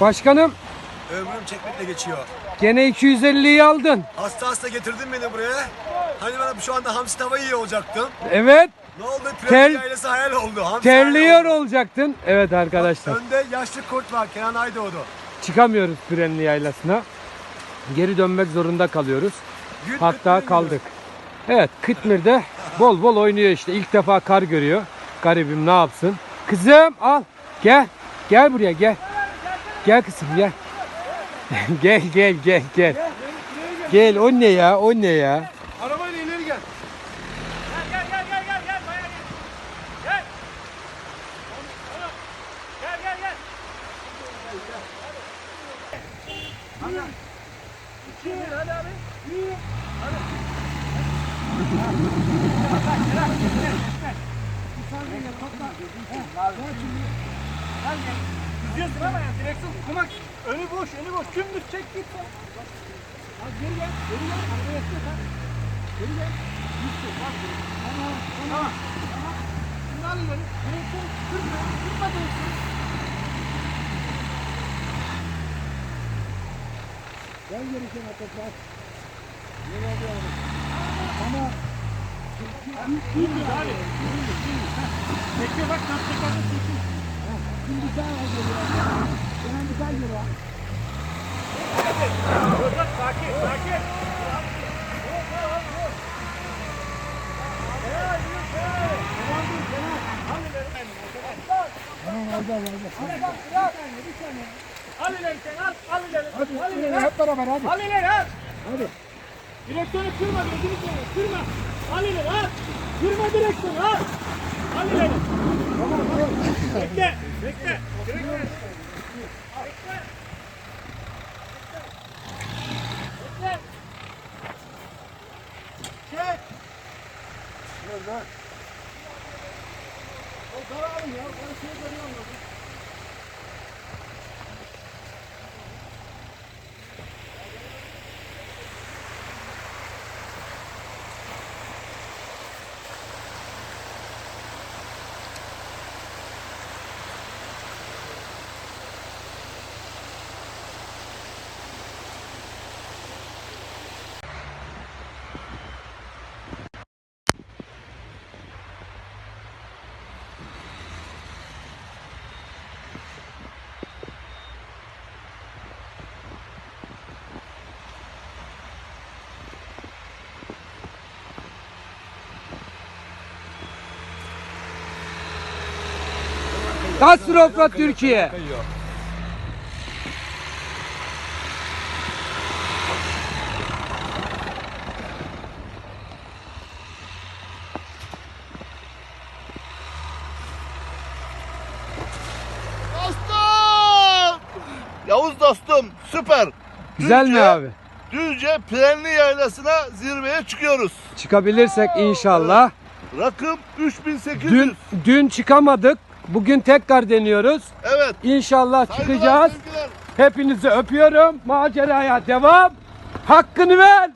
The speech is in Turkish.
Başkanım Ömrüm çekmekle geçiyor. gene 250'yi aldın. Hasta hasta getirdin beni buraya. Hani ben şu anda hamsi tava yiyor olacaktım. Evet Ne oldu? Ter- Piramit ailesi hayal oldu. Hamsi terliyor hayal oldu. olacaktın. Evet arkadaşlar Önde yaşlı kurt var. Kenan Aydoğdu. çıkamıyoruz Pürenli Yaylası'na. Geri dönmek zorunda kalıyoruz. Güt Hatta güt kaldık. Evet Kıtmir'de bol bol oynuyor işte. İlk defa kar görüyor. Garibim ne yapsın? Kızım al gel. Gel buraya gel. Gel kızım gel. gel gel gel gel. Gel o ne ya o ne ya. Arabayla ileri gel. Gel gel gel gel gel bayağı gel. Gel. Gel gel gel. Gidiyorsun ama ya direksiyon kuma önü boş önü boş dümdüz çek git. Az geri gel geri gel arabaya etme sen. Geri gel. Gitti bak. Tamam tamam. Tamam. Şimdi al ileri. Direksiyon kırma. Kırma direksiyon. Gel geri kenara tekrar. Geri alıyorum. Ama Dümdüz abi. Dümdüz dümdüz. Bekle bak nasıl tekrarda çekin. Şimdi sen al geri. Sen bir sen geri al. İleri sen al, al ileri. Al ileri. Hep beraber hadi. Al ileri al. Hadi. Direksiyonu kırma gözünü seveyim. Kırma. Al ileri al. Kırma direksiyonu al. Al ileri. Hold on, you know, Kastrofla Türkiye. Dostum! Yavuz dostum süper. Güzel mi Düzce- abi? Düzce Prenli Yaylası'na zirveye çıkıyoruz. Çıkabilirsek inşallah. Rakım 3800. Dün dün çıkamadık. Bugün tekrar deniyoruz. Evet. İnşallah Saygılar, çıkacağız. sevgiler. Hepinizi öpüyorum. Maceraya devam. Hakkını ver.